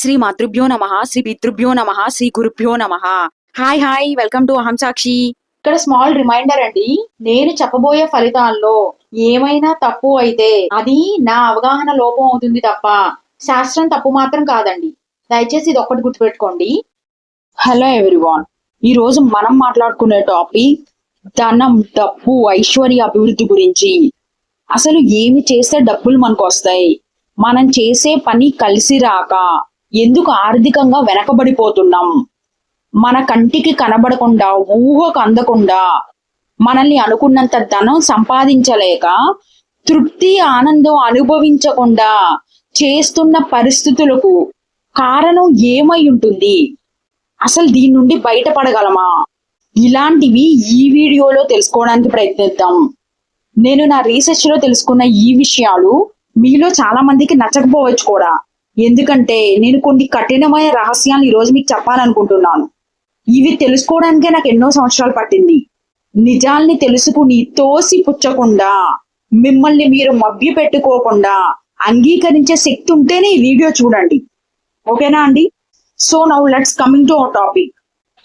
శ్రీ మాతృభ్యో నమ శ్రీ పితృభ్యో నమ శ్రీ గురుభ్యో నమ. హాయ్ హాయ్ వెల్కమ్ టు అహం సాక్షి ఇక్కడ స్మాల్ రిమైండర్ అండి నేను చెప్పబోయే ఫలితాల్లో ఏమైనా తప్పు అయితే అది నా అవగాహన లోపం అవుతుంది తప్ప శాస్త్రం తప్పు మాత్రం కాదండి. దయచేసి ఇది ఒక్కటి గుర్తుపెట్టుకోండి. హలో ఎవ్రీవాన్ ఈ రోజు మనం మాట్లాడుకునే టాపిక్ ధనం డబ్బు ఐశ్వర్య అభివృద్ధి గురించి. అసలు ఏమి చేస్తే డబ్బులు మనకు వస్తాయి? మనం చేసే పని కలిసి రాక ఎందుకు ఆర్థికంగా వెనకబడిపోతున్నాం? మన కంటికి కనబడకుండా ఊహకు అందకుండా మనల్ని అనుకున్నంత ధనం సంపాదించలేక తృప్తి ఆనందం అనుభవించకుండా చేస్తున్న పరిస్థితులకు కారణం ఏమై ఉంటుంది? అసలు దీని నుండి బయటపడగలమా? ఇలాంటివి ఈ వీడియోలో తెలుసుకోవడానికి ప్రయత్నిద్దాం. నేను నా రీసెర్చ్లో తెలుసుకున్న ఈ విషయాలు మీలో చాలా మందికి నచ్చకపోవచ్చు కూడా. ఎందుకంటే నేను కొన్ని కఠినమైన రహస్యాలు ఈరోజు మీకు చెప్పాలనుకుంటున్నాను. ఇవి తెలుసుకోవడానికే నాకు ఎన్నో సంవత్సరాలు పట్టింది. నిజాల్ని తెలుసుకుని తోసి పుచ్చకుండా మిమ్మల్ని మీరు మభ్య పెట్టుకోకుండా అంగీకరించే శక్తి ఉంటేనే ఈ వీడియో చూడండి. ఓకేనా అండి? So now let's coming to our topic.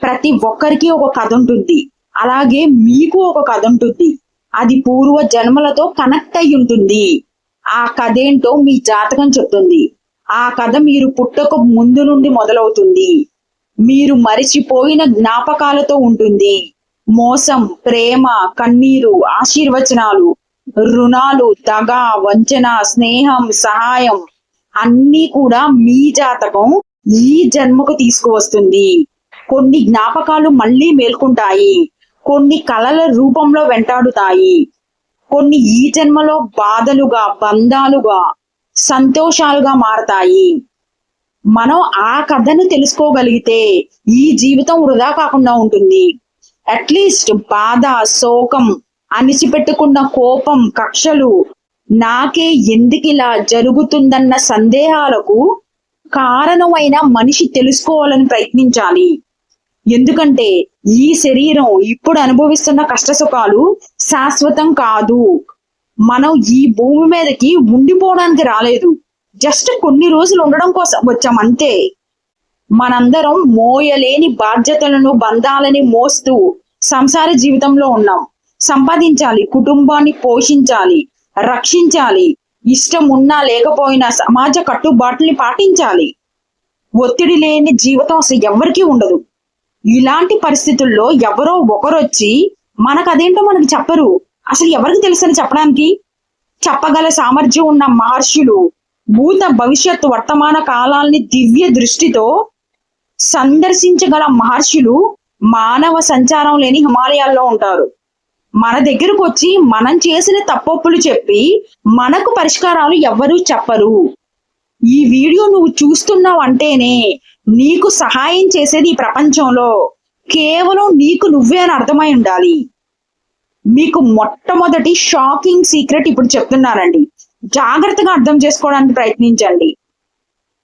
ప్రతి ఒక్కరికి ఒక కథ ఉంటుంది. అలాగే మీకు ఒక కథ ఉంటుంది. అది పూర్వ జన్మలతో కనెక్ట్ అయి ఉంటుంది. ఆ కథ ఏంటో మీ జాతకం చెప్తుంది. ఆ కథ మీరు పుట్టక ముందు నుండి మొదలవుతుంది. మీరు మరిచిపోయిన జ్ఞాపకాలతో ఉంటుంది. మోసం ప్రేమ కన్నీరు ఆశీర్వచనాలు రుణాలు దగ వంచన స్నేహం సహాయం అన్నీ కూడా మీ జాతకం ఈ జన్మకు తీసుకువస్తుంది. కొన్ని జ్ఞాపకాలు మళ్ళీ మేల్కొంటాయి. కొన్ని కళల రూపంలో వెంటాడుతాయి. కొన్ని ఈ జన్మలో బాధలుగా బంధాలుగా సంతోషాలుగా మారతాయి. మనం ఆ కథను తెలుసుకోగలిగితే ఈ జీవితం వృధా కాకుండా ఉంటుంది. అట్లీస్ట్ బాధ శోకం అణిచిపెట్టుకున్న కోపం కక్షలు నాకే ఎందుకిలా జరుగుతుందన్న సందేహాలకు కారణమైన మనిషి తెలుసుకోవాలని ప్రయత్నించాలి. ఎందుకంటే ఈ శరీరం ఇప్పుడు అనుభవిస్తున్న కష్ట సుఖాలు శాశ్వతం కాదు. మనం ఈ భూమి మీదకి ఉండిపోవడానికి రాలేదు. జస్ట్ కొన్ని రోజులు ఉండడం కోసం వచ్చాం అంతే. మనందరం మోయలేని బాధ్యతలను బంధాలని మోస్తూ సంసార జీవితంలో ఉన్నాం. సంపాదించాలి కుటుంబాన్ని పోషించాలి రక్షించాలి. ఇష్టం ఉన్నా లేకపోయినా సమాజ కట్టుబాట్లని పాటించాలి. ఒత్తిడి లేని జీవితం అసలు ఎవరికీ ఉండదు. ఇలాంటి పరిస్థితుల్లో ఎవరో ఒకరొచ్చి మనకు అదేంటో మనకి చెప్పరు. అసలు ఎవరికి తెలుసని చెప్పడానికి? చెప్పగల సామర్థ్యం ఉన్న మహర్షులు భూత భవిష్యత్ వర్తమాన కాలాల్ని దివ్య దృష్టితో సందర్శించగల మహర్షులు మానవ సంచారం లేని హిమాలయాల్లో ఉంటారు. మన దగ్గరకు వచ్చి మనం చేసిన తప్పొప్పులు చెప్పి మనకు పరిష్కారాలు ఎవ్వరూ చెప్పరు. ఈ వీడియో నువ్వు చూస్తున్నావు అంటేనే నీకు సహాయం చేసేది ఈ ప్రపంచంలో. కేవలం నీకు నువ్వే అని అర్థమై ఉండాలి. మీకు మొట్టమొదటి షాకింగ్ సీక్రెట్ ఇప్పుడు చెప్తున్నానండి జాగ్రత్తగా అర్థం చేసుకోవడానికి ప్రయత్నించండి.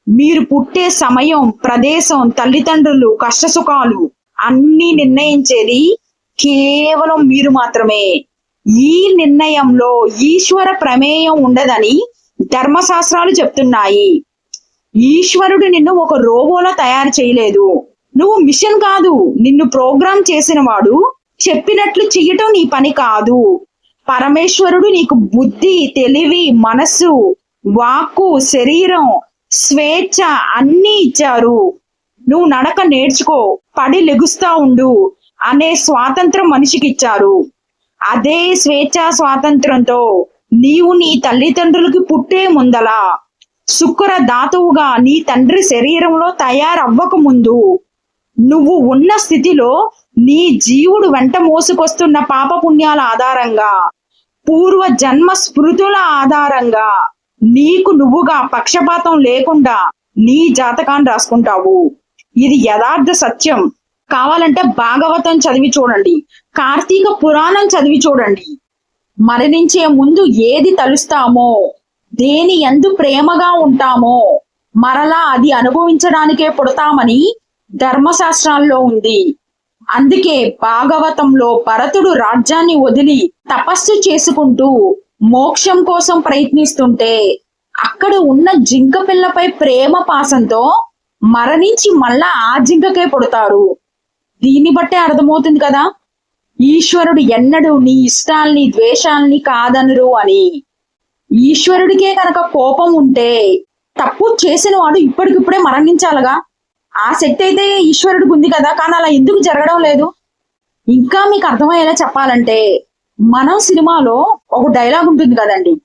మీరు పుట్టే సమయం ప్రదేశం తల్లిదండ్రులు కష్టసుఖాలు అన్ని నిర్ణయించేది కేవలం మీరు మాత్రమే. ఈ నిర్ణయంలో ఈశ్వర ప్రమేయం ఉండదని ధర్మశాస్త్రాలు చెప్తున్నాయి. ఈశ్వరుడు నిన్ను ఒక రోబోలా తయారు చేయలేదు. నువ్వు మిషన్ కాదు నిన్ను ప్రోగ్రామ్ చేసిన వాడు చెప్పినట్లు చెయ్యటం నీ పని కాదు. పరమేశ్వరుడు నీకు బుద్ధి తెలివి మనస్సు వాక్కు శరీరం స్వేచ్ఛ అన్నీ ఇచ్చారు. నువ్వు నడక నేర్చుకో పడి లెగుస్తా ఉండు అనే స్వాతంత్రం మనిషికి ఇచ్చారు అదే స్వేచ్ఛ స్వాతంత్రంతో నీవు నీ తల్లిదండ్రులకి పుట్టే ముందలా శుక్ర ధాతువుగా నీ తండ్రి శరీరంలో తయారవ్వక ముందు నువ్వు ఉన్న స్థితిలో నీ జీవుడు వెంట మోసుకొస్తున్న పాప పుణ్యాల ఆధారంగా పూర్వ జన్మ స్మృతుల ఆధారంగా నీకు నువ్వుగా పక్షపాతం లేకుండా నీ జాతకాన్ని రాసుకుంటావు. ఇది యథార్థ సత్యం. కావాలంటే భాగవతం చదివి చూడండి. కార్తీక పురాణం చదివి చూడండి. మరణించే ముందు ఏది తలుస్తామో దేని ఎందు ప్రేమగా ఉంటామో మరలా అది అనుభవించడానికే పుడతామని ధర్మశాస్త్రాల్లో ఉంది. అందుకే భాగవతంలో భరతుడు రాజ్యాన్ని వదిలి తపస్సు చేసుకుంటూ మోక్షం కోసం ప్రయత్నిస్తుంటే అక్కడ ఉన్న జింక పిల్లపై ప్రేమ పాసంతో మరణించి మళ్ళా ఆ జింకకే పుడతారు. దీన్ని బట్టే అర్థమవుతుంది కదా? ఈశ్వరుడు ఎన్నడూ నీ ఇష్టాల్ని ద్వేషాల్ని కాదనరు అని. ఈశ్వరుడికే కనుక కోపం ఉంటే తప్పు చేసిన వాడు ఇప్పటికిప్పుడే మరణించాలగా? ఆ శక్తి అయితే ఈశ్వరుడికి ఉంది కదా కానీ అలా ఎందుకు జరగడం లేదు? ఇంకా మీకు అర్థమయ్యేలా చెప్పాలంటే మనం సినిమాలో ఒక డైలాగ్ ఉంటుంది కదండి.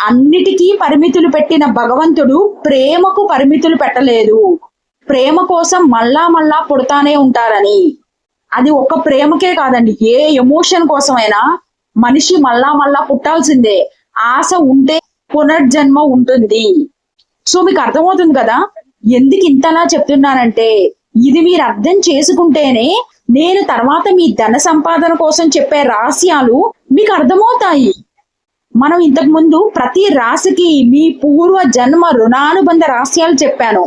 అన్నిటికీ పరిమితులు పెట్టిన భగవంతుడు ప్రేమకు పరిమితులు పెట్టలేదు. ప్రేమ కోసం మళ్ళా మళ్ళా పుడతానే ఉంటారని. అది ఒక ప్రేమకే కాదండి ఏ ఎమోషన్ కోసమైనా మనిషి మళ్ళా మళ్ళా పుట్టాల్సిందే. ఆశ ఉంటే పునర్జన్మ ఉంటుంది. సో మీకు అర్థమవుతుంది కదా? ఎందుకు ఇంతలా చెప్తున్నానంటే ఇది మీరు అర్థం చేసుకుంటేనే నేను తర్వాత మీ ధన సంపాదన కోసం చెప్పే రహస్యాలు మీకు అర్థమవుతాయి. మనం ఇంతకు ముందు ప్రతి రాశికి మీ పూర్వ జన్మ రుణానుబంధ రహస్యాలు చెప్పాను.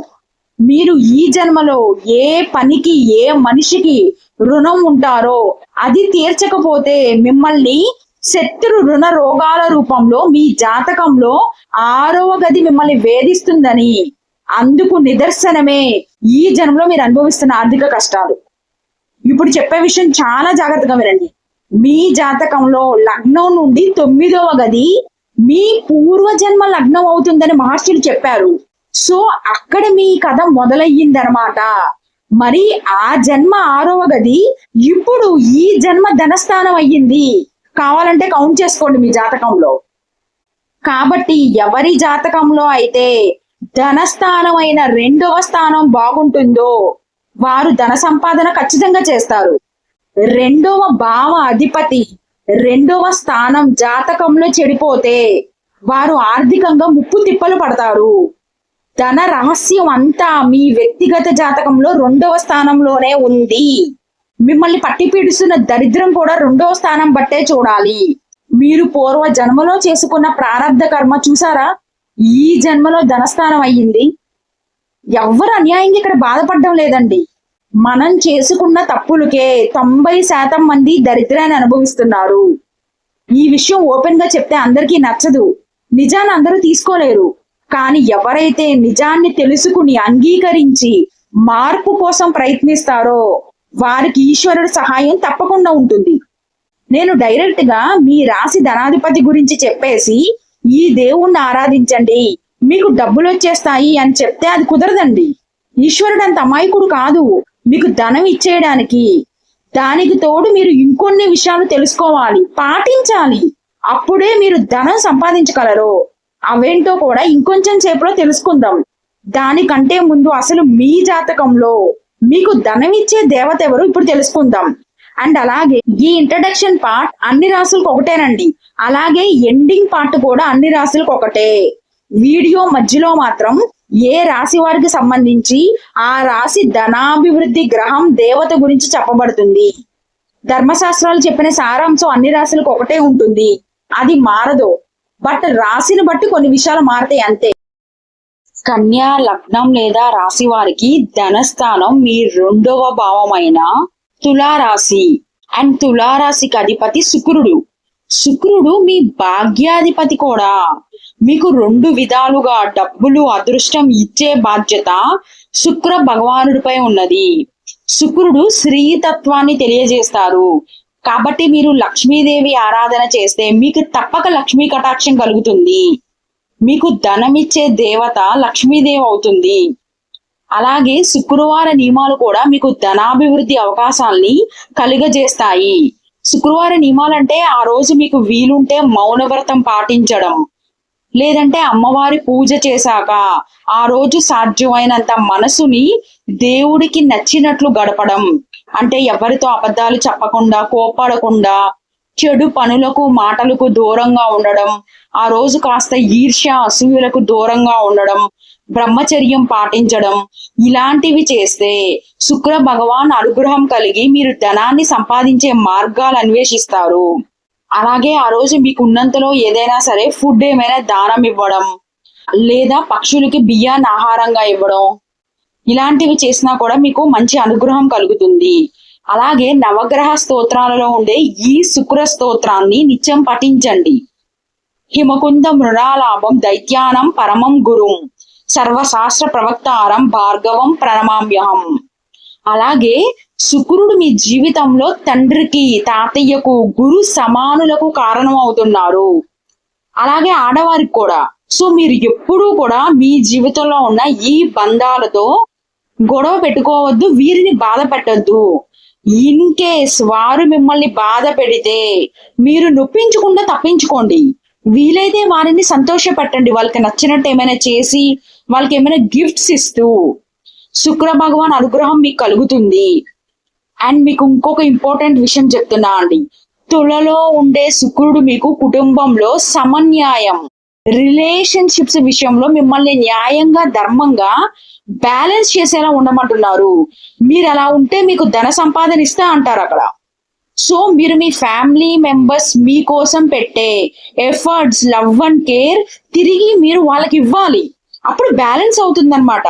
మీరు ఈ జన్మలో ఏ పనికి ఏ మనిషికి రుణం ఉంటారో అది తీర్చకపోతే మిమ్మల్ని శత్రు రుణ రోగాల రూపంలో మీ జాతకంలో ఆరవ గది మిమ్మల్ని వేధిస్తుందని అందుకు నిదర్శనమే ఈ జన్మలో మీరు అనుభవిస్తున్న ఆర్థిక కష్టాలు. ఇప్పుడు చెప్పే విషయం చాలా జాగ్రత్తగా వినండి. మీ జాతకంలో లగ్నం నుండి తొమ్మిదవ గది మీ పూర్వజన్మ లగ్నం అవుతుందని మహర్షులు చెప్పారు. సో అక్కడ మీ కథ మొదలయ్యిందనమాట మరి ఆ జన్మ ఆరవ గది ఇప్పుడు ఈ జన్మ ధనస్థానం అయ్యింది. కావాలంటే కౌంట్ చేసుకోండి మీ జాతకంలో. కాబట్టి ఎవరి జాతకంలో అయితే ధనస్థానం అయిన రెండవ స్థానం బాగుంటుందో వారు ధన సంపాదన ఖచ్చితంగా చేస్తారు. రెండవ భావ అధిపతి రెండవ స్థానం జాతకంలో చెడిపోతే వారు ఆర్థికంగా ముప్పు తిప్పలు పడతారు. ధన రహస్యం అంతా మీ వ్యక్తిగత జాతకంలో రెండవ స్థానంలోనే ఉంది. మిమ్మల్ని పట్టి పీడిస్తున్న దరిద్రం కూడా రెండవ స్థానం బట్టే చూడాలి. మీరు పూర్వ జన్మలో చేసుకున్న ప్రారంధ కర్మ చూసారా? ఈ జన్మలో ధనస్థానం అయ్యింది. ఎవ్వరు అన్యాయంగా ఇక్కడ బాధపడడం లేదండి. మనం చేసుకున్న తప్పులకే తొంభై శాతం మంది దరిద్రాన్ని అనుభవిస్తున్నారు. ఈ విషయం ఓపెన్గా చెప్తే అందరికీ నచ్చదు. నిజాన్ని అందరూ తీసుకోలేరు. కానీ ఎవరైతే నిజాన్ని తెలుసుకుని అంగీకరించి మార్పు కోసం ప్రయత్నిస్తారో వారికి ఈశ్వరుడు సహాయం తప్పకుండా ఉంటుంది. నేను డైరెక్ట్గా మీ రాశి ధనాధిపతి గురించి చెప్పేసి ఈ దేవుణ్ణి ఆరాధించండి. మీకు డబ్బులు వచ్చేస్తాయి అని చెప్తే అది కుదరదండి. ఈశ్వరుడు అంత అమాయకుడు కాదు. మీకు ధనం ఇచ్చేయడానికి. దానికి తోడు మీరు ఇంకొన్ని విషయాలు తెలుసుకోవాలి పాటించాలి. అప్పుడే మీరు ధనం సంపాదించగలరు. అవేంటో కూడా ఇంకొంచెం సేపులో తెలుసుకుందాం. దానికంటే ముందు అసలు మీ జాతకంలో మీకు ధనం ఇచ్చే దేవత ఎవరు ఇప్పుడు తెలుసుకుందాం. అండ్ అలాగే ఈ ఇంట్రడక్షన్ పార్ట్ అన్ని రాసులకు ఒకటేనండి. అలాగే ఎండింగ్ పార్ట్ కూడా అన్ని రాసులకు ఒకటే. వీడియో మధ్యలో మాత్రం ఏ రాశి వారికి సంబంధించి ఆ రాశి ధనాభివృద్ధి గ్రహం దేవత గురించి చెప్పబడుతుంది. ధర్మశాస్త్రాలు చెప్పిన సారాంశం అన్ని రాశులకు ఒకటే ఉంటుంది. అది మారదు. బట్ రాశిని బట్టి కొన్ని విషయాలు మారతాయి అంతే. కన్యా లగ్నం లేదా రాశి వారికి ధనస్థానం మీ రెండవ భావమైన తులారాశి. అండ్ తులారాశికి అధిపతి శుక్రుడు. శుక్రుడు మీ భాగ్యాధిపతి కూడా. మీకు రెండు విధాలుగా డబ్బులు అదృష్టం ఇచ్చే బాధ్యత శుక్ర భగవానుడిపై ఉన్నది. శుక్రుడు శ్రీతత్వాన్ని తెలియజేస్తారు. కాబట్టి మీరు లక్ష్మీదేవి ఆరాధన చేస్తే మీకు తప్పక లక్ష్మీ కటాక్షం కలుగుతుంది. మీకు ధనమిచ్చే దేవత లక్ష్మీదేవి అవుతుంది. అలాగే శుక్రవార నియమాలు కూడా మీకు ధనాభివృద్ధి అవకాశాల్ని కలుగజేస్తాయి. శుక్రవార నియమాలంటే ఆ రోజు మీకు వీలుంటే మౌనవ్రతం పాటించడం. లేదంటే అమ్మవారి పూజ చేశాక ఆ రోజు సాధ్యమైనంత మనసుని దేవుడికి నచ్చినట్లు గడపడం. అంటే ఎవరితో అబద్ధాలు చెప్పకుండా కోపడకుండా చెడు పనులకు మాటలకు దూరంగా ఉండడం. ఆ రోజు కాస్త ఈర్ష్య అసూయలకు దూరంగా ఉండడం. బ్రహ్మచర్యం పాటించడం ఇలాంటివి చేస్తే శుక్ర భగవాన్ అనుగ్రహం కలిగి మీరు ధనాన్ని సంపాదించే మార్గాలు అన్వేషిస్తారు. అలాగే ఆ రోజు మీకు ఉన్నంతలో ఏదైనా సరే ఫుడ్ ఏమైనా దానం ఇవ్వడం లేదా పక్షులకి బియ్యాన్ని ఆహారంగా ఇవ్వడం ఇలాంటివి చేసినా కూడా మీకు మంచి అనుగ్రహం కలుగుతుంది. అలాగే నవగ్రహ స్తోత్రాలలో ఉండే ఈ శుక్ర స్తోత్రాన్ని నిత్యం పఠించండి. హిమకుంద మృణాలాభం దైత్యానం పరమం గురుం సర్వశాస్త్ర ప్రవక్తారం భార్గవం ప్రణమామ్యహం. అలాగే శుక్రుడు మీ జీవితంలో తండ్రికి తాతయ్యకు గురు సమానులకు కారణం అవుతున్నారు అలాగే ఆడవారికి కూడా. సో మీరు ఎప్పుడూ కూడా మీ జీవితంలో ఉన్న ఈ బంధాలతో గొడవ పెట్టుకోవద్దు వీరిని బాధ పెట్టద్దు. ఇన్ కేస్ వారు మిమ్మల్ని బాధ పెడితే మీరు నొప్పించకుండా తప్పించుకోండి. వీలైతే వారిని సంతోష పెట్టండి వాళ్ళకి నచ్చినట్టు ఏమైనా చేసి వాళ్ళకి ఏమైనా గిఫ్ట్స్ ఇస్తూ శుక్ర భగవాన్ అనుగ్రహం మీకు కలుగుతుంది. అండ్ మీకు ఇంకొక ఇంపార్టెంట్ విషయం చెప్తున్నా అండి. తులలో ఉండే శుక్రుడు మీకు కుటుంబంలో సమన్యాయం రిలేషన్షిప్స్ విషయంలో మిమ్మల్ని న్యాయంగా ధర్మంగా బ్యాలెన్స్ చేసేలా ఉండమంటున్నారు. మీరు అలా ఉంటే మీకు ధన సంపాదన ఇస్తా అంటారు అక్కడ. సో మీరు మీ ఫ్యామిలీ మెంబర్స్ మీకోసం పెట్టే ఎఫర్ట్స్ లవ్ అండ్ కేర్ తిరిగి మీరు వాళ్ళకి ఇవ్వాలి. అప్పుడు బ్యాలెన్స్ అవుతుందన్నమాట.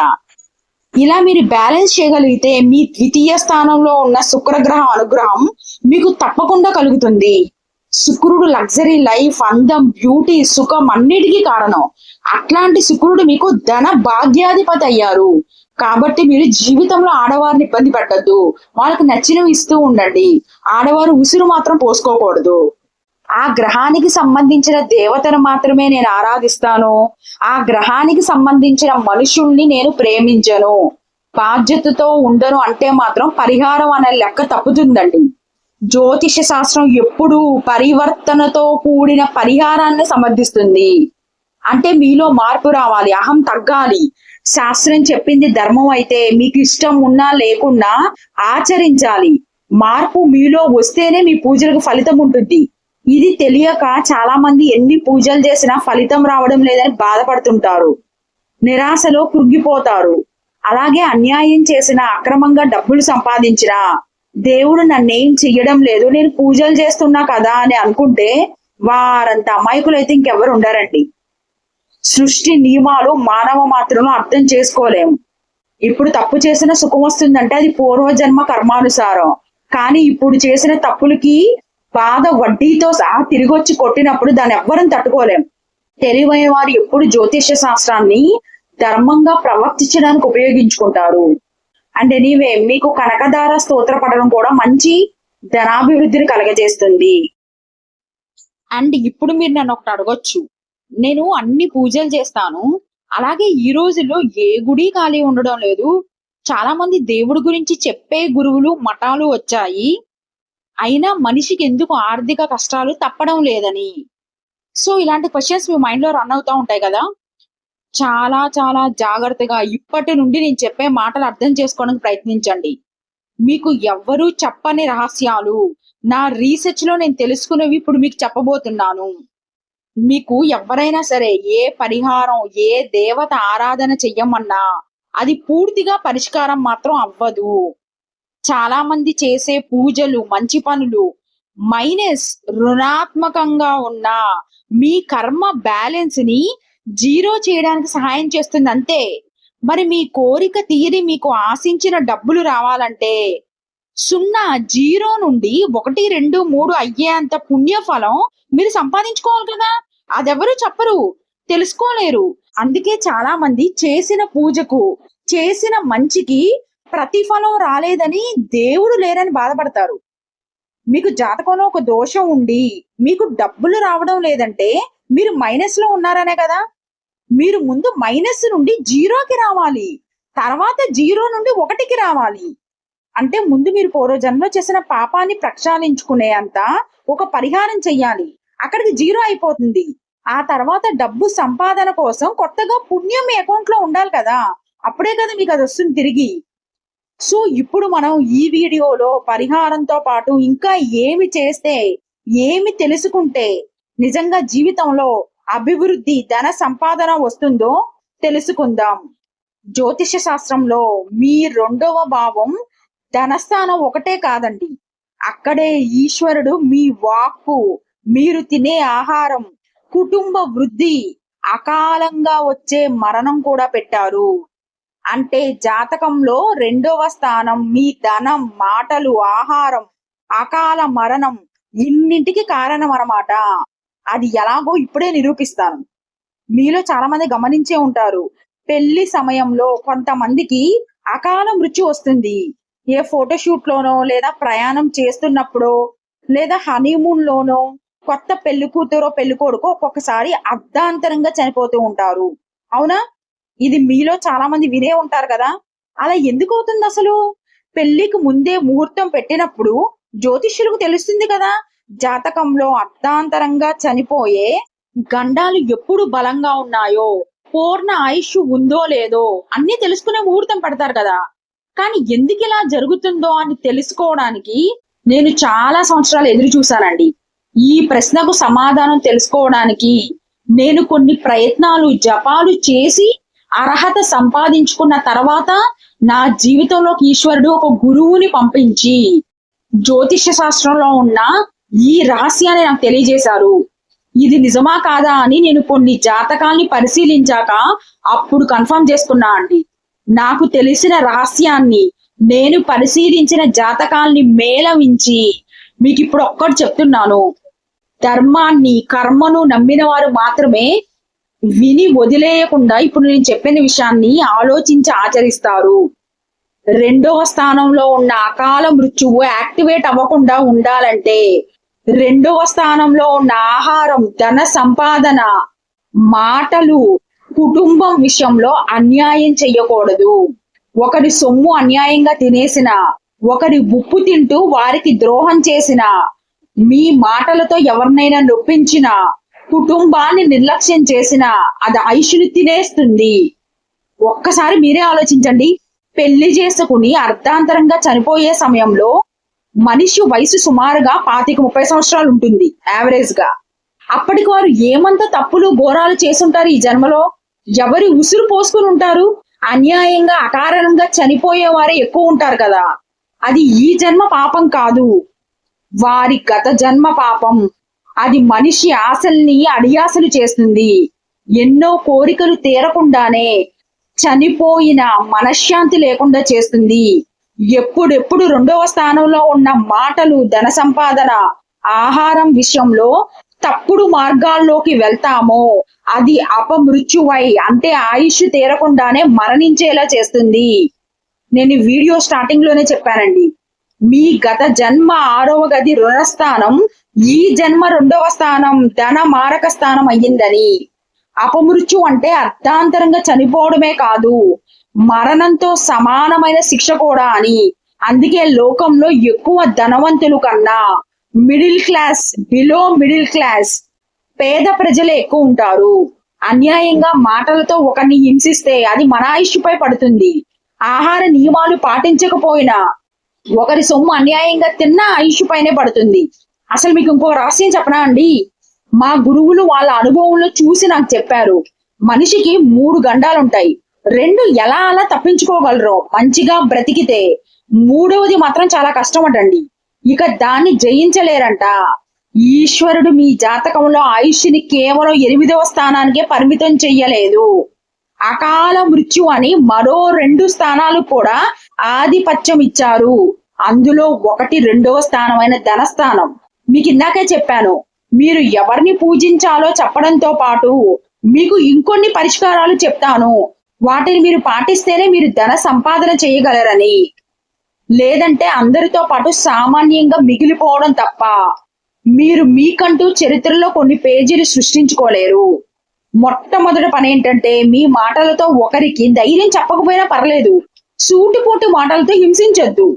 ఇలా మీరు బ్యాలెన్స్ చేయగలిగితే మీ ద్వితీయ స్థానంలో ఉన్న శుక్రగ్రహం అనుగ్రహం మీకు తప్పకుండా కలుగుతుంది. శుక్రుడు లగ్జరీ లైఫ్ అందం బ్యూటీ సుఖం అన్నిటికీ కారణం. అట్లాంటి శుక్రుడు మీకు ధన భాగ్యాధిపతి అయ్యారు. కాబట్టి మీరు జీవితంలో ఆడవారిని ఇబ్బంది పెట్టద్దు. వాళ్ళకి నచ్చినవి ఇస్తూ ఉండండి. ఆడవారు ఉసిరు మాత్రం పోసుకోకూడదు. ఆ గ్రహానికి సంబంధించిన దేవతను మాత్రమే నేను ఆరాధిస్తాను. ఆ గ్రహానికి సంబంధించిన మనుషుల్ని నేను ప్రేమించను. బాధ్యతతో ఉండను అంటే మాత్రం పరిహారం అనే లెక్క తప్పుతుందండి. జ్యోతిష శాస్త్రం ఎప్పుడూ పరివర్తనతో కూడిన పరిహారాన్ని సమర్థిస్తుంది. అంటే మీలో మార్పు రావాలి అహం తగ్గాలి. శాస్త్రం చెప్పింది ధర్మం అయితే మీకు ఇష్టం ఉన్నా లేకున్నా ఆచరించాలి. మార్పు మీలో వస్తేనే మీ పూజలకు ఫలితం ఉంటుంది. ఇది తెలియక చాలా మంది ఎన్ని పూజలు చేసినా ఫలితం రావడం లేదని బాధపడుతుంటారు. నిరాశలో కృంగిపోతారు. అలాగే అన్యాయం చేసిన అక్రమంగా డబ్బులు సంపాదించిన దేవుడు నన్నేం చెయ్యడం లేదు. నేను పూజలు చేస్తున్నా కదా అని అనుకుంటే వారంత అమాయకులైతే ఇంకెవరు ఉండరండి. సృష్టి నియమాలు మానవ మాత్రంలో అర్థం చేసుకోలేము. ఇప్పుడు తప్పు చేసిన సుఖం వస్తుందంటే అది పూర్వజన్మ కర్మానుసారం. కానీ ఇప్పుడు చేసిన తప్పులకి బాధ వడ్డీతో సహా తిరిగి వచ్చి కొట్టినప్పుడు దాన్ని ఎవ్వరం తట్టుకోలేం. తెలివైన వారు ఎప్పుడు జ్యోతిష శాస్త్రాన్ని ధర్మంగా ప్రవర్తించడానికి ఉపయోగించుకుంటారు. అండ్ ఎనీవే మీకు కనకదార స్తోత్ర పఠనం కూడా మంచి ధనాభివృద్ధిని కలగజేస్తుంది. అండ్ ఇప్పుడు మీరు నన్ను ఒకటి అడగొచ్చు. నేను అన్ని పూజలు చేస్తాను. అలాగే ఈ రోజుల్లో ఏ గుడి ఖాళీ ఉండడం లేదు. చాలా మంది దేవుడి గురించి చెప్పే గురువులు మఠాలు వచ్చాయి. అయినా మనిషికి ఎందుకు ఆర్థిక కష్టాలు తప్పడం లేదని? సో ఇలాంటి క్వశ్చన్స్ మీ మైండ్లో రన్ అవుతా ఉంటాయి కదా? చాలా చాలా జాగ్రత్తగా ఇప్పటి నుండి నేను చెప్పే మాటలు అర్థం చేసుకోవడానికి ప్రయత్నించండి. మీకు ఎవ్వరూ చెప్పని రహస్యాలు నా రీసెర్చ్లో నేను తెలుసుకునేవి ఇప్పుడు మీకు చెప్పబోతున్నాను. మీకు ఎవరైనా సరే ఏ పరిహారం ఏ దేవత ఆరాధన చెయ్యమన్నా అది పూర్తిగా పరిష్కారం మాత్రం అవ్వదు. చాలా మంది చేసే పూజలు మంచి పనులు మైనస్ రుణాత్మకంగా ఉన్న మీ కర్మ బ్యాలెన్స్ని జీరో చేయడానికి సహాయం చేస్తుంది. అంతే. మరి మీ కోరిక తీరి మీకు ఆశించిన డబ్బులు రావాలంటే సున్నా జీరో నుండి ఒకటి రెండు మూడు అయ్యేంత పుణ్యఫలం మీరు సంపాదించుకోవాలి కదా. అదెవరు చెప్పరు తెలుసుకోలేరు. అందుకే చాలా మంది చేసిన పూజకు చేసిన మంచికి ప్రతిఫలం రాలేదని దేవుడు లేరని బాధపడతారు. మీకు జాతకంలో ఒక దోషం ఉండి మీకు డబ్బులు రావడం లేదంటే మీరు మైనస్లో ఉన్నారనే కదా? మీరు ముందు మైనస్ నుండి జీరోకి రావాలి. తర్వాత జీరో నుండి ఒకటికి రావాలి. అంటే ముందు మీరు పూర్వజన్మలో చేసిన పాపాన్ని ప్రక్షాళించుకునే అంత ఒక పరిహారం చెయ్యాలి. అక్కడికి జీరో అయిపోతుంది. ఆ తర్వాత డబ్బు సంపాదన కోసం కొత్తగా పుణ్యం మీ అకౌంట్లో ఉండాలి కదా? అప్పుడే కదా మీకు అది వస్తుంది తిరిగి. సో ఇప్పుడు మనం ఈ వీడియోలో పరిహారంతో పాటు ఇంకా ఏమి చేస్తే ఏమి తెలుసుకుంటే నిజంగా జీవితంలో అభివృద్ధి ధన సంపాదన వస్తుందో తెలుసుకుందాం. జ్యోతిష శాస్త్రంలో మీ రెండవ భావం ధనస్థానం ఒకటే కాదండి. అక్కడే ఈశ్వరుడు మీ వాక్కు మీరు తినే ఆహారం కుటుంబ వృద్ధి అకాలంగా వచ్చే మరణం కూడా పెట్టారు. అంటే జాతకంలో రెండవ స్థానం మీ ధనం మాటలు ఆహారం అకాల మరణం ఇన్నింటికి కారణం అన్నమాట అది ఎలాగో ఇప్పుడే నిరూపిస్తాను. మీలో చాలా మంది గమనించే ఉంటారు. పెళ్ళి సమయంలో కొంతమందికి అకాల మృత్యు వస్తుంది. ఏ ఫోటోషూట్ లోనో లేదా ప్రయాణం చేస్తున్నప్పుడో లేదా హనీమూన్ లోనో కొత్త పెళ్ళి కూతురో పెళ్ళి కొడుకో ఒక్కొక్కసారి అర్ధాంతరంగా చనిపోతూ ఉంటారు. అవునా? ఇది మీలో చాలా మంది వినే ఉంటారు కదా. అలా ఎందుకు అవుతుంది అసలు? పెళ్ళికి ముందే ముహూర్తం పెట్టినప్పుడు జ్యోతిష్యులకు తెలుస్తుంది కదా. జాతకంలో అర్థాంతరంగా చనిపోయే గండాలు ఎప్పుడు బలంగా ఉన్నాయో పూర్ణ ఆయుష్ ఉందో లేదో అన్ని తెలుసుకునే ముహూర్తం పెడతారు కదా. కానీ ఎందుకు ఇలా జరుగుతుందో అని తెలుసుకోవడానికి నేను చాలా సంవత్సరాలు ఎదురు చూశానండి. ఈ ప్రశ్నకు సమాధానం తెలుసుకోవడానికి నేను కొన్ని ప్రయత్నాలు జపాలు చేసి అర్హత సంపాదించుకున్న తర్వాత నా జీవితంలోకి ఈశ్వరుడు ఒక గురువుని పంపించి జ్యోతిష్య శాస్త్రంలో ఉన్న ఈ రహస్యాన్ని నాకు తెలియజేశారు. ఇది నిజమా కాదా అని నేను కొన్ని జాతకాల్ని పరిశీలించాక అప్పుడు కన్ఫర్మ్ చేసుకున్నా అండి. నాకు తెలిసిన రహస్యాన్ని నేను పరిశీలించిన జాతకాల్ని మేళవించి మీకు ఇప్పుడు ఒక్కటి చెప్తున్నాను. ధర్మాన్ని కర్మను నమ్మిన వారు మాత్రమే విని వదిలేయకుండా ఇప్పుడు నేను చెప్పిన విషయాన్ని ఆలోచించి ఆచరిస్తారు. రెండవ స్థానంలో ఉన్న అకాల మృత్యువు యాక్టివేట్ అవ్వకుండా ఉండాలంటే రెండవ స్థానంలో ఉన్న ఆహారం ధన సంపాదన మాటలు కుటుంబం విషయంలో అన్యాయం చెయ్యకూడదు ఒకరి సొమ్ము అన్యాయంగా తినేసిన ఒకరి ఉప్పు తింటూ వారికి ద్రోహం చేసిన మీ మాటలతో ఎవరినైనా నొప్పించిన కుటుంబాన్ని నిర్లక్ష్యం చేసిన అది ఐషుని తినేస్తుంది. ఒక్కసారి మీరే ఆలోచించండి. పెళ్ళి చేసుకుని అర్ధాంతరంగా చనిపోయే సమయంలో మనిషి వయసు సుమారుగా పాతిక ముప్పై సంవత్సరాలు ఉంటుంది యావరేజ్గా. అప్పటికి వారు ఏమంత తప్పులు ఘోరాలు చేసుంటారు ఈ జన్మలో? ఎవరి ఉసురు పోసుకుని ఉంటారు? అన్యాయంగా అకారణంగా చనిపోయే వారే ఎక్కువ ఉంటారు కదా. అది ఈ జన్మ పాపం కాదు. వారి గత జన్మ పాపం. అది మనిషి ఆశల్ని అడియాసలు చేస్తుంది. ఎన్నో కోరికలు తీరకుండానే చనిపోయిన మనశ్శాంతి లేకుండా చేస్తుంది. ఎప్పుడెప్పుడు రెండవ స్థానంలో ఉన్న మాటలు ధన సంపాదన ఆహారం విషయంలో తప్పుడు మార్గాల్లోకి వెళ్తామో అది అపమృత్యువై అంటే ఆయుష్ తీరకుండానే మరణించేలా చేస్తుంది. నేను వీడియో స్టార్టింగ్లోనే చెప్పానండి. మీ గత జన్మ ఆరవ గది రుణస్థానం ఈ జన్మ రెండవ స్థానం ధన మారక స్థానం అయ్యిందని. అపమృత్యు అంటే అర్థాంతరంగా చనిపోవడమే కాదు మరణంతో సమానమైన శిక్ష కూడా అని. అందుకే లోకంలో ఎక్కువ ధనవంతులు కన్నా middle class below middle class పేద ప్రజలే ఎక్కువ ఉంటారు. అన్యాయంగా మాటలతో ఒకరిని హింసిస్తే అది మన ఆయుష్పై పడుతుంది. ఆహార నియమాలు పాటించకపోయినా ఒకరి సొమ్ము అన్యాయంగా తిన్నా ఆయుష్ పైనే పడుతుంది. అసలు మీకు ఇంకో రహస్యం చెప్పనా అండి? మా గురువులు వాళ్ళ అనుభవంలో చూసి నాకు చెప్పారు. మనిషికి మూడు గండాలు ఉంటాయి రెండు ఎలా అలా తప్పించుకోగలరు మంచిగా బ్రతికితే మూడవది మాత్రం చాలా కష్టం అటండి ఇక దాన్ని జయించలేరంట. ఈశ్వరుడు మీ జాతకంలో ఆయుష్ని కేవలం ఎనిమిదవ స్థానానికే పరిమితం చెయ్యలేదు. అకాల మృత్యు అని మరో రెండు స్థానాలు కూడా ఆధిపత్యం ఇచ్చారు. అందులో ఒకటి రెండవ స్థానమైన ధనస్థానం. మీకు ఇందాకే చెప్పాను మీరు ఎవరిని పూజించాలో చెప్పడంతో పాటు మీకు ఇంకొన్ని పరిష్కారాలు చెప్తాను. వాటిని మీరు పాటిస్తేనే మీరు ధన సంపాదన చేయగలరని. లేదంటే అందరితో పాటు సామాన్యంగా మిగిలిపోవడం తప్ప మీరు మీకంటూ చరిత్రలో కొన్ని పేజీలు సృష్టించుకోలేరు. మొట్టమొదటి పని ఏంటంటే మీ మాటలతో ఒకరికి ధైర్యం చెప్పకపోయినా పర్లేదు. సూటిపోటు మాటలతో హింసించొద్దు.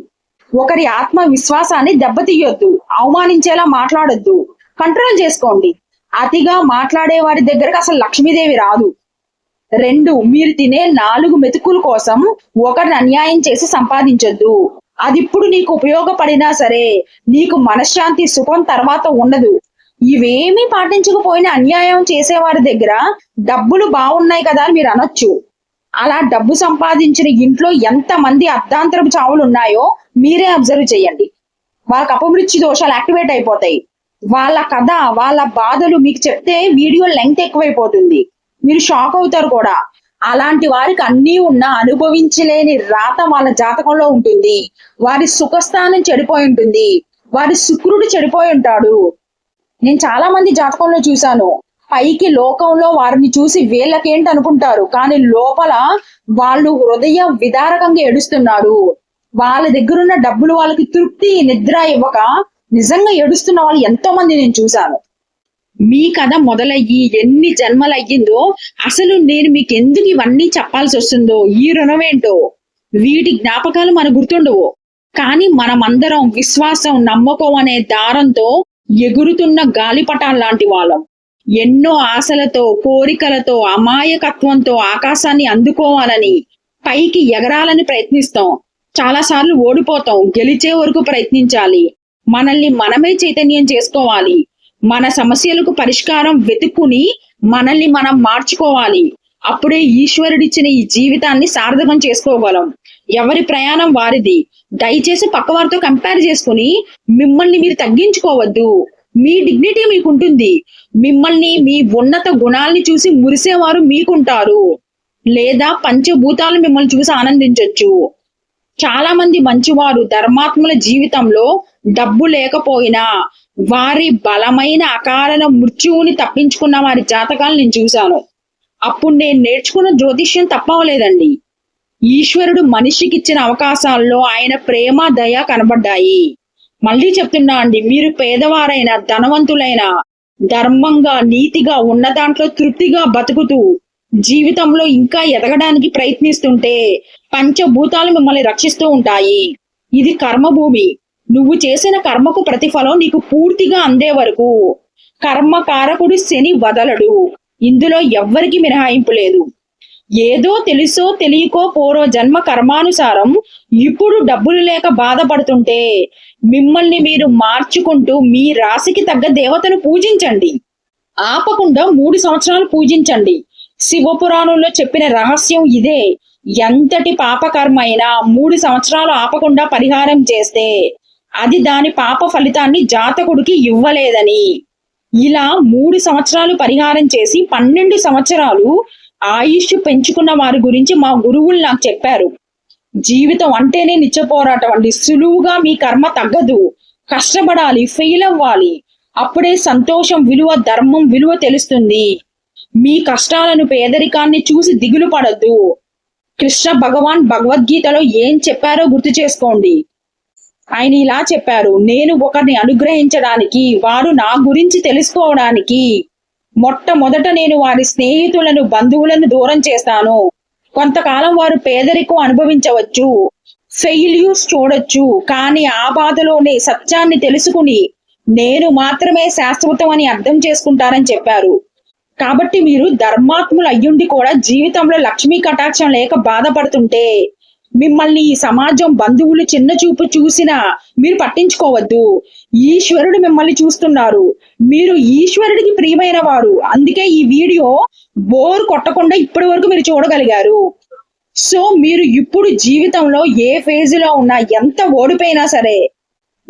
ఒకరి ఆత్మవిశ్వాసాన్ని దెబ్బతీయొద్దు అవమానించేలా మాట్లాడొద్దు. కంట్రోల్ చేసుకోండి. అతిగా మాట్లాడే వారి దగ్గరకు అసలు లక్ష్మీదేవి రాదు. రెండు మీరు తినే నాలుగు మెతుకుల కోసం ఒకరిని అన్యాయం చేసి సంపాదించొద్దు. అది ఇప్పుడు నీకు ఉపయోగపడినా సరే నీకు మనశ్శాంతి సుఖం తర్వాత ఉండదు. ఇవేమీ పాటించకపోయినా అన్యాయం చేసేవారి దగ్గర డబ్బులు బాగున్నాయి కదా అని మీరు అనొచ్చు. అలా డబ్బు సంపాదించిన ఇంట్లో ఎంత మంది అర్ధాంతరపు చావులు ఉన్నాయో మీరే అబ్జర్వ్ చేయండి. వాళ్ళకి అపమృత్యు దోషాలు యాక్టివేట్ అయిపోతాయి. వాళ్ళ కథ వాళ్ళ బాధలు మీకు చెప్తే వీడియో లెంగ్త్ ఎక్కువైపోతుంది. మీరు షాక్ అవుతారు కూడా. అలాంటి వారికి అన్నీ ఉన్న అనుభవించలేని రాత వాళ్ళ జాతకంలో ఉంటుంది. వారి సుఖస్థానం చెడిపోయి ఉంటుంది. వారి శుక్రుడు చెడిపోయి ఉంటాడు. నేను చాలా మంది జాతకంలో చూశాను. పైకి లోకంలో వారిని చూసి వీళ్ళకేంటి అనుకుంటారు? కానీ లోపల వాళ్ళు హృదయ విదారకంగా ఏడుస్తున్నారు. వాళ్ళ దగ్గరున్న డబ్బులు వాళ్ళకి తృప్తి నిద్ర ఇవ్వక నిజంగా ఏడుస్తున్న వాళ్ళు ఎంతో మంది నేను చూశాను. మీ కథ మొదలయ్యి ఎన్ని జన్మలు అయ్యిందో అసలు నేను మీకు ఎందుకు ఇవన్నీ చెప్పాల్సి వస్తుందో ఈ రుణం ఏంటో వీటి జ్ఞాపకాలు మన గుర్తుండవు. కానీ మనమందరం విశ్వాసం నమ్మకం అనే దారంతో ఎగురుతున్న గాలిపటాలు లాంటి వాళ్ళం. ఎన్నో ఆశలతో కోరికలతో అమాయకత్వంతో ఆకాశాన్ని అందుకోవాలని పైకి ఎగరాలని ప్రయత్నిస్తాం. చాలాసార్లు ఓడిపోతాం గెలిచే వరకు ప్రయత్నించాలి. మనల్ని మనమే చైతన్యం చేసుకోవాలి. మన సమస్యలకు పరిష్కారం వెతుక్కుని మనల్ని మనం మార్చుకోవాలి. అప్పుడే ఈశ్వరుడిచ్చిన ఈ జీవితాన్ని సార్థకం చేసుకోగలం. ఎవరి ప్రయాణం వారిది. దయచేసి పక్కవారితో కంపేర్ చేసుకుని మిమ్మల్ని మీరు తగ్గించుకోవద్దు. మీ డిగ్నిటీ మీకుంటుంది. మిమ్మల్ని మీ ఉన్నత గుణాల్ని చూసి మురిసేవారు మీకుంటారు. లేదా పంచభూతాలు మిమ్మల్ని చూసి ఆనందించవచ్చు చాలా మంది మంచివారు ధర్మాత్ముల జీవితంలో డబ్బు లేకపోయినా వారి బలమైన అకారణ మృత్యువుని తప్పించుకున్న వారి జాతకాలు నేను చూశాను. అప్పుడు నేను నేర్చుకున్న జ్యోతిష్యం తప్పవలేదండి. ఈశ్వరుడు మనిషికి ఇచ్చిన అవకాశాల్లో ఆయన ప్రేమ దయ కనబడ్డాయి. మళ్ళీ చెప్తున్నా అండి మీరు పేదవారైన ధనవంతులైన ధర్మంగా నీతిగా ఉన్న దాంట్లో తృప్తిగా బతుకుతూ జీవితంలో ఇంకా ఎదగడానికి ప్రయత్నిస్తుంటే పంచభూతాలు మిమ్మల్ని రక్షిస్తూ ఉంటాయి. ఇది కర్మభూమి. నువ్వు చేసిన కర్మకు ప్రతిఫలం నీకు పూర్తిగా అందే వరకు కర్మకారకుడు శని వదలడు. ఇందులో ఎవ్వరికి మినహాయింపు లేదు. ఏదో తెలుసో తెలియకో పూర్వ జన్మ కర్మానుసారం ఇప్పుడు డబ్బులు లేక బాధపడుతుంటే మిమ్మల్ని మీరు మార్చుకుంటూ మీ రాశికి తగ్గ దేవతను పూజించండి. ఆపకుండా మూడు సంవత్సరాలు పూజించండి. శివపురాణంలో చెప్పిన రహస్యం ఇదే. ఎంతటి పాపకర్మ అయినా మూడు సంవత్సరాలు ఆపకుండా పరిహారం చేస్తే అది దాని పాప ఫలితాన్ని జాతకుడికి ఇవ్వలేదని. ఇలా మూడు సంవత్సరాలు పరిహారం చేసి పన్నెండు సంవత్సరాలు ఆయుష్ పెంచుకున్న వారి గురించి మా గురువులు నాకు చెప్పారు. జీవితం అంటేనే నిత్య పోరాటం అండి. సులువుగా మీ కర్మ తగ్గదు. కష్టపడాలి ఫెయిల్ అవ్వాలి. అప్పుడే సంతోషం విలువ ధర్మం విలువ తెలుస్తుంది. మీ కష్టాలను పేదరికాన్ని చూసి దిగులు పడద్దు. కృష్ణ భగవాన్ భగవద్గీతలో ఏం చెప్పారో గుర్తు చేసుకోండి. ఆయన ఇలా చెప్పారు నేను ఒకరిని అనుగ్రహించడానికి వారు నా గురించి తెలుసుకోవడానికి మొట్టమొదట నేను వారి స్నేహితులను బంధువులను దూరం చేస్తాను. కొంతకాలం వారు పేదరికం అనుభవించవచ్చు ఫెయిల్యూర్స్ చూడొచ్చు కానీ ఆ బాధలోనే సత్యాన్ని తెలుసుకుని నేను మాత్రమే శాశ్వతం అని అర్థం చేసుకుంటారని చెప్పారు. కాబట్టి మీరు ధర్మాత్ములు అయ్యుండి కూడా జీవితంలో లక్ష్మీ కటాక్షం లేక బాధపడుతుంటే మిమ్మల్ని ఈ సమాజం బంధువులు చిన్న చూపు చూసినా మీరు పట్టించుకోవద్దు. ఈశ్వరుడు మిమ్మల్ని చూస్తున్నారు. మీరు ఈశ్వరుడికి ప్రియమైన వారు. అందుకే ఈ వీడియో బోర్ కొట్టకుండా ఇప్పటి వరకు మీరు చూడగలిగారు. సో మీరు ఇప్పుడు జీవితంలో ఏ ఫేజ్లో ఉన్నా ఎంత ఓడిపోయినా సరే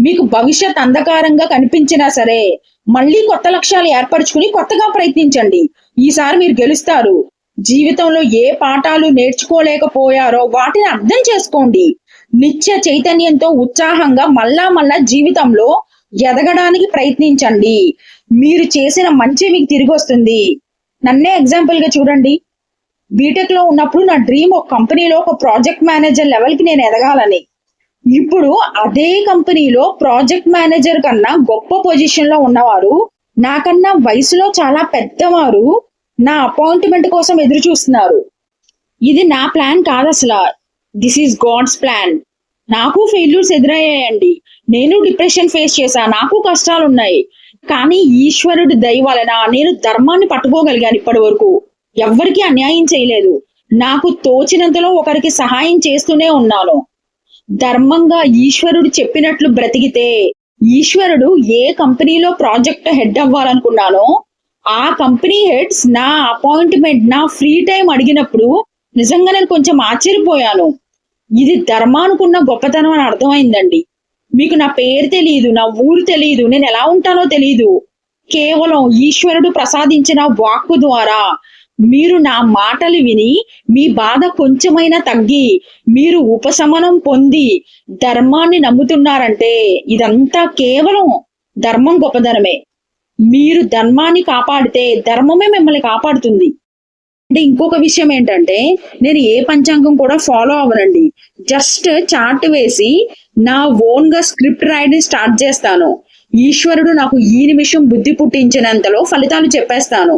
మీకు భవిష్యత్ అంధకారంగా కనిపించినా సరే మళ్ళీ కొత్త లక్ష్యాలు ఏర్పరచుకుని కొత్తగా ప్రయత్నించండి. ఈసారి మీరు గెలుస్తారు. జీవితంలో ఏ పాఠాలు నేర్చుకోలేకపోయారో వాటిని అర్థం చేసుకోండి. నిత్య చైతన్యంతో ఉత్సాహంగా మళ్ళా మళ్ళా జీవితంలో ఎదగడానికి ప్రయత్నించండి. మీరు చేసిన మంచి మీకు తిరిగి వస్తుంది నన్నే ఎగ్జాంపుల్గా చూడండి. బీటెక్లో ఉన్నప్పుడు నా డ్రీమ్ ఒక కంపెనీలో ఒక ప్రాజెక్ట్ మేనేజర్ లెవెల్కి నేను ఎదగాలని. ఇప్పుడు అదే కంపెనీలో ప్రాజెక్ట్ మేనేజర్ కన్నా గొప్ప పొజిషన్లో ఉన్నవారు నాకన్నా వయసులో చాలా పెద్దవారు నా అపాయింట్మెంట్ కోసం ఎదురు చూస్తున్నారు. ఇది నా ప్లాన్ కాదు అసలు దిస్ ఈస్ గాడ్స్ ప్లాన్ నాకు ఫెయిల్యూర్స్ ఎదురయ్యాయండి. నేను డిప్రెషన్ ఫేస్ చేశా. నాకు కష్టాలు ఉన్నాయి కానీ ఈశ్వరుడి దయ వలన నేను ధర్మాన్ని పట్టుకోగలిగాను ఇప్పటి వరకు ఎవ్వరికీ అన్యాయం చేయలేదు. నాకు తోచినంతలో ఒకరికి సహాయం చేస్తూనే ఉన్నాను. ధర్మంగా ఈశ్వరుడు చెప్పినట్లు బ్రతికితే ఈశ్వరుడు ఏ కంపెనీలో ప్రాజెక్ట్ హెడ్ అవ్వాలనుకున్నానో ఆ కంపెనీ హెడ్స్ నా అపాయింట్మెంట్ నా ఫ్రీ టైం అడిగినప్పుడు నిజంగా నేను కొంచెం ఆశ్చర్యపోయాను. ఇది ధర్మానుకున్న గొప్పతనం అని అర్థమైందండి. మీకు నా పేరు తెలియదు నా ఊరు తెలియదు నేను ఎలా ఉంటానో తెలియదు కేవలం ఈశ్వరుడు ప్రసాదించిన వాక్కు ద్వారా మీరు నా మాటలు విని మీ బాధ కొంచెమైనా తగ్గి మీరు ఉపశమనం పొంది ధర్మాన్ని నమ్ముతున్నారంటే ఇదంతా కేవలం ధర్మం గొప్పదనమే మీరు ధర్మాన్ని కాపాడితే ధర్మమే మిమ్మల్ని కాపాడుతుంది. అంటే ఇంకొక విషయం ఏంటంటే నేను ఏ పంచాంగం కూడా ఫాలో అవ్వనండి. జస్ట్ చార్ట్ వేసి నా ఓన్గా స్క్రిప్ట్ రాయడం స్టార్ట్ చేస్తాను. ఈశ్వరుడు నాకు ఈ నిమిషం బుద్ధి పుట్టించినంతలో ఫలితాలు చెప్పేస్తాను.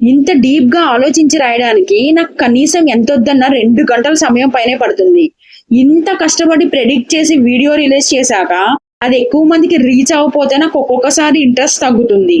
ఇంత డీప్గా ఆలోచించి రాయడానికి నాకు కనీసం ఎంత వద్దన్నా రెండు గంటల సమయం పైనే పడుతుంది. ఇంత కష్టపడి ప్రెడిక్ట్ చేసి వీడియో రిలీజ్ చేశాక అది ఎక్కువ మందికి రీచ్ అవ్వకపోతే నాకు ఒక్కొక్కసారి ఇంట్రెస్ట్ తగ్గుతుంది.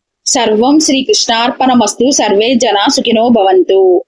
सर्व श्रीकृष्णापणमस्तु सर्वे जना सुखिनो भवन्तु।